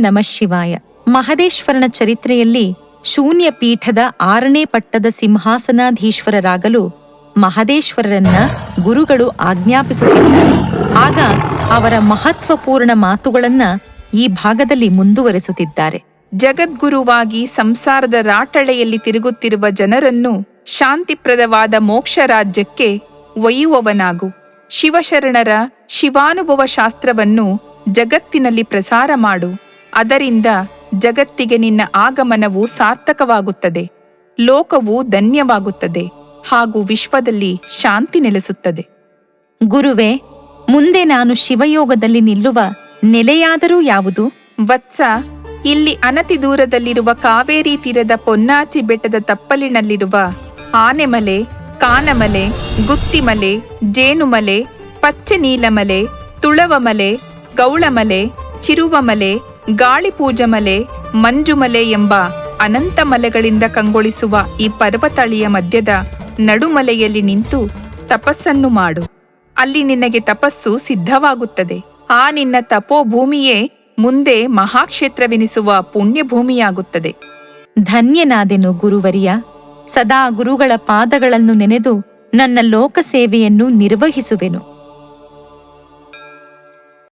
ನಮಃ ಶಿವಾಯ. ಮಹದೇಶ್ವರನ ಚರಿತ್ರೆಯಲ್ಲಿ ಶೂನ್ಯ ಪೀಠದ ಆರನೇ ಪಟ್ಟದ ಸಿಂಹಾಸನಾಧೀಶ್ವರರಾಗಲು ಮಹದೇಶ್ವರರನ್ನ ಗುರುಗಳು ಆಜ್ಞಾಪಿಸುತ್ತಿದ್ದಾರೆ. ಆಗ ಅವರ ಮಹತ್ವಪೂರ್ಣ ಮಾತುಗಳನ್ನ ಈ ಭಾಗದಲ್ಲಿ ಮುಂದುವರೆಸುತ್ತಿದ್ದಾರೆ. ಜಗದ್ಗುರುವಾಗಿ ಸಂಸಾರದ ರಾಟಳೆಯಲ್ಲಿ ತಿರುಗುತ್ತಿರುವ ಜನರನ್ನು ಶಾಂತಿಪ್ರದವಾದ ಮೋಕ್ಷ ರಾಜ್ಯಕ್ಕೆ ಒಯ್ಯುವವನಾಗು. ಶಿವಶರಣರ ಶಿವಾನುಭವ ಶಾಸ್ತ್ರವನ್ನು ಜಗತ್ತಿನಲ್ಲಿ ಪ್ರಸಾರ ಮಾಡು. ಅದರಿಂದ ಜಗತ್ತಿಗೆ ನಿನ್ನ ಆಗಮನವು ಸಾರ್ಥಕವಾಗುತ್ತದೆ. ಲೋಕವು ಧನ್ಯವಾಗುತ್ತದೆ ಹಾಗೂ ವಿಶ್ವದಲ್ಲಿ ಶಾಂತಿ ನೆಲೆಸುತ್ತದೆ. ಗುರುವೇ ಮುಂದೆ ನಾನು ಶಿವಯೋಗದಲ್ಲಿ ನಿಲ್ಲುವ ನೆಲೆಯಾದರೂ ಯಾವುದು? ವತ್ಸ ಇಲ್ಲಿ ಅನತಿ ದೂರದಲ್ಲಿರುವ ಕಾವೇರಿ ತೀರದ ಪೊನ್ನಾಚಿ ಬೆಟ್ಟದ ತಪ್ಪಲಿನಲ್ಲಿರುವ ಆನೆಮಲೆ ಕಾನಮಲೆ ಗುತ್ತಿಮಲೆ ಜೇನುಮಲೆ ಪಚ್ಚೆ ನೀಲಮಲೆ ತುಳವಮಲೆ ಗೌಳಮಲೆ ಚಿರುವಮಲೆ ಗಾಳಿಪೂಜಮಲೆ ಮಂಜುಮಲೆ ಎಂಬ ಅನಂತ ಮಲೆಗಳಿಂದ ಕಂಗೊಳಿಸುವ ಈ ಪರ್ವತಳಿಯ ಮಧ್ಯದ ನಡುಮಲೆಯಲ್ಲಿ ನಿಂತು ತಪಸ್ಸನ್ನು ಮಾಡು. ಅಲ್ಲಿ ನಿನಗೆ ತಪಸ್ಸು ಸಿದ್ಧವಾಗುತ್ತದೆ. ಆ ನಿನ್ನ ತಪೋಭೂಮಿಯೇ ಮುಂದೆ ಮಹಾಕ್ಷೇತ್ರವೆನಿಸುವ ಪುಣ್ಯಭೂಮಿಯಾಗುತ್ತದೆ. ಧನ್ಯನಾದೆನು ಗುರುವರಿಯ. ಸದಾ ಗುರುಗಳ ಪಾದಗಳನ್ನು ನೆನೆದು ನನ್ನ ಲೋಕ ಸೇವೆಯನ್ನು ನಿರ್ವಹಿಸುವೆನು.